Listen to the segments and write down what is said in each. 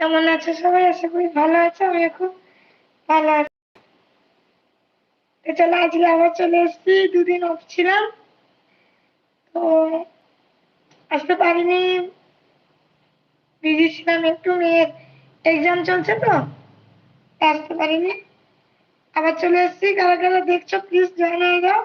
কেমন আছে সবাই? আশা করি ভালো আছে আমি খুব ভালো আছি। চলো, আজকে আবার চলে এসেছি, দুদিন অফ ছিলাম। তো আসতে পারিনি। বিজি ছিলাম, একটু মেয়ের এক্সাম চলছে তো আসতে পারিনি। আবার চলে এসছি, কারা কারা দেখছ প্লিজ জয়েন হয়ে যাও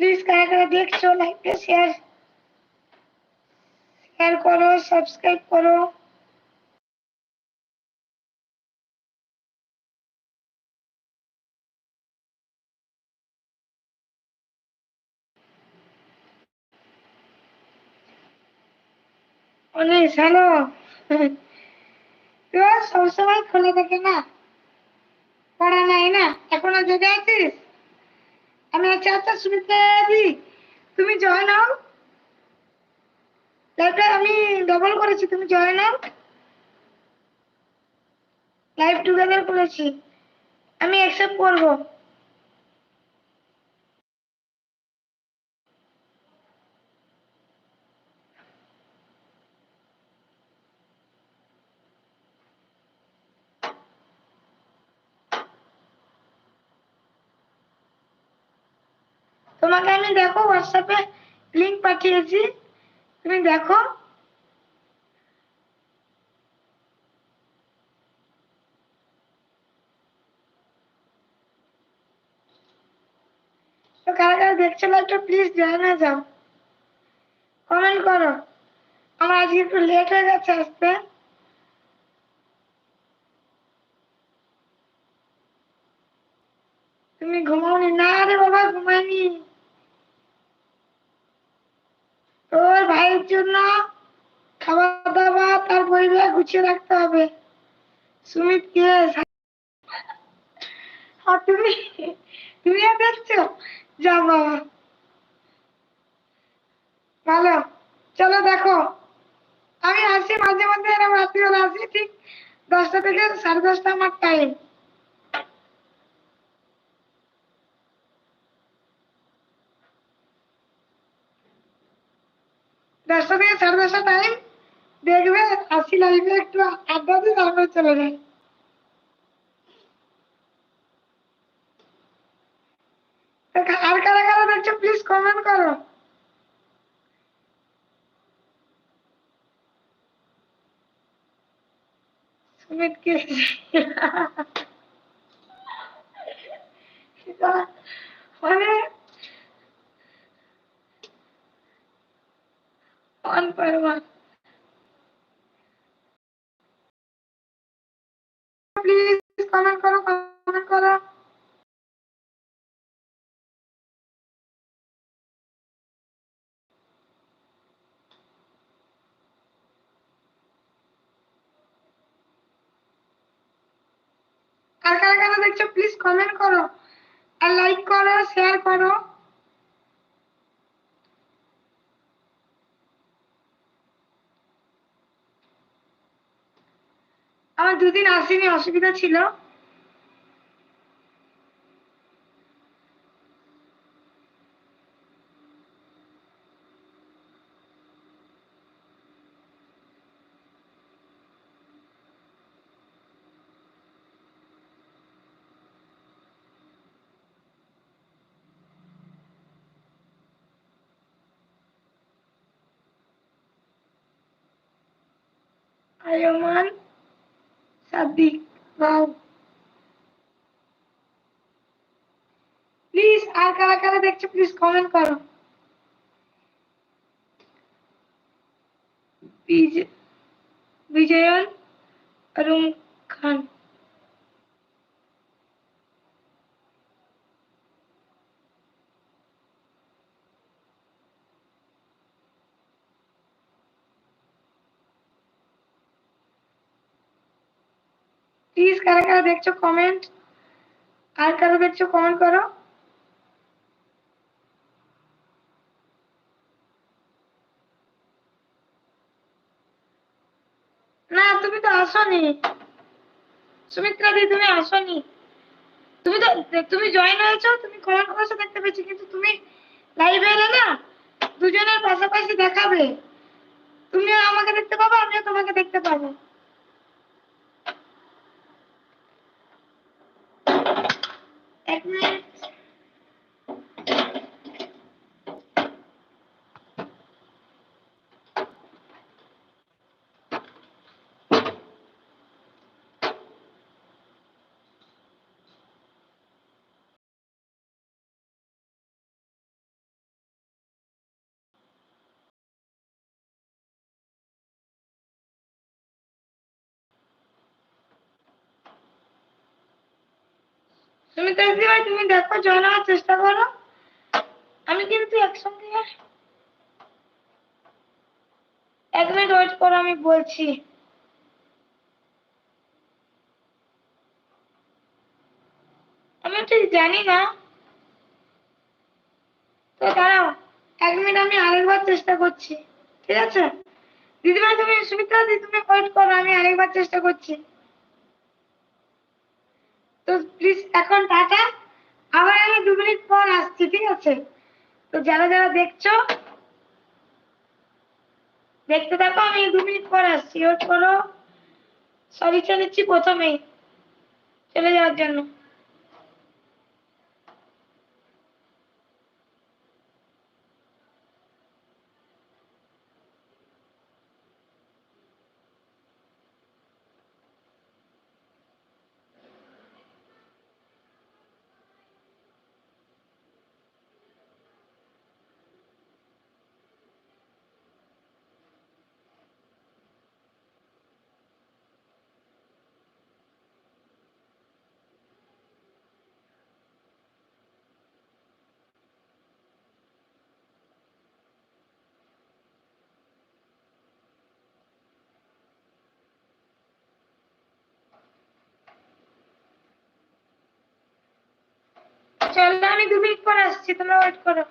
প্লিজ কারা কারা দেখছ লাইকটা শেয়ার শেয়ার করো সাবস্ক্রাইব করো অনেক হ্যালো সবসময় খোলা থাকে না। পড়া নাই না? এখনও জেগে আছিস? আমি আচ্ছা আচ্ছা সুমিত্রা দি তুমি জয়েন নাও লাইভটা আমি ডবল করেছি, তুমি জয়েন নাও লাইভ টুগেদার করেছি। আমি অ্যাকসেপ্ট করব। তোমাকে আমি দেখো হোয়াটসঅ্যাপে লিংক পাঠিয়েছি। তুমি দেখো। কারা কারা দেখছ লাইভটা প্লিজ জয়েন হয়ে যাও কমেন্ট করো। আমার আজকে একটু লেট হয়ে গেছে আসতে। তুমি ঘুমাওনি? না রে বাবা, ঘুমাইনি। তোর ভাইয়ের জন্য খাবার দাবার তার পরিবার গুছিয়ে রাখতে হবে। সুমিত কে? আর তুমি? তুমি দেখছ? যা বাবা। ভালো। চলো দেখো। আমি আসি মাঝে মধ্যে, এরকম রাত্রিবেলা আসি, ঠিক দশটা থেকে সাড়ে দশটা আমার টাইম দশটা থেকে সাড়ে দশটা টাইম দেখবে আসি লাইভে একটু আড্ডা দিয়ে তারপরে চলে যায় আর কারা কারা দেখছ প্লিজ কমেন্ট করো সুমিত কে মানে পয়েন্ট ওয়ান প্লিজ কমেন্ট করো কমেন্ট করো কারা কারা দেখছ প্লিজ কমেন্ট করো। আর লাইক করো শেয়ার করো। আমার দুদিন আসেনি অসুবিধা ছিল। আয়মান? সাদিক বাউ প্লিজ আর কারা কারা দেখছ প্লিজ কমেন্ট করো। Vijayan room Khan. প্লিজ কারা কারা দেখছ কমেন্ট আর কারও দেখছ কমেন্ট করো। না, তুমি তো আসনি। সুমিত্রা দি, তুমি আসনি। তুমি তো, তুমি জয়েন হয়েছো, তুমি কমেন্ট করেছ, দেখতে পেয়েছি, কিন্তু তুমি লাইভে এলে না, দুজনের পাশাপাশি দেখাবে। তুমিও আমাকে দেখতে পাবো, আমিও তোমাকে দেখতে পাবো। তুমি ভাই, তুমি দেখো জয়েন চেষ্টা করো। আমি কিন্তু একসঙ্গে এক মিনিট ওয়েট করো, আমি বলছি। আমি ঠিক জানি না। তো দাঁড়াও, এক মিনিট আমি আরেকবার চেষ্টা করছি, ঠিক আছে? দিদিভাই, তুমি সুমিত্রা দিদি তুমি ওয়েট করো, আমি আরেকবার চেষ্টা করছি। তো প্লিজ এখন টাটা। আবার আমি দু মিনিট পর আসছি, ঠিক আছে? তো যারা যারা দেখছ, দেখতে থাকো, আমি দু মিনিট পর আসছি। ওর করো। সরি চলেছি প্রথমেই। চলে যাওয়ার জন্য। চলো আমি দু মিনিট পর আসছি তোমরা ওয়েট করো।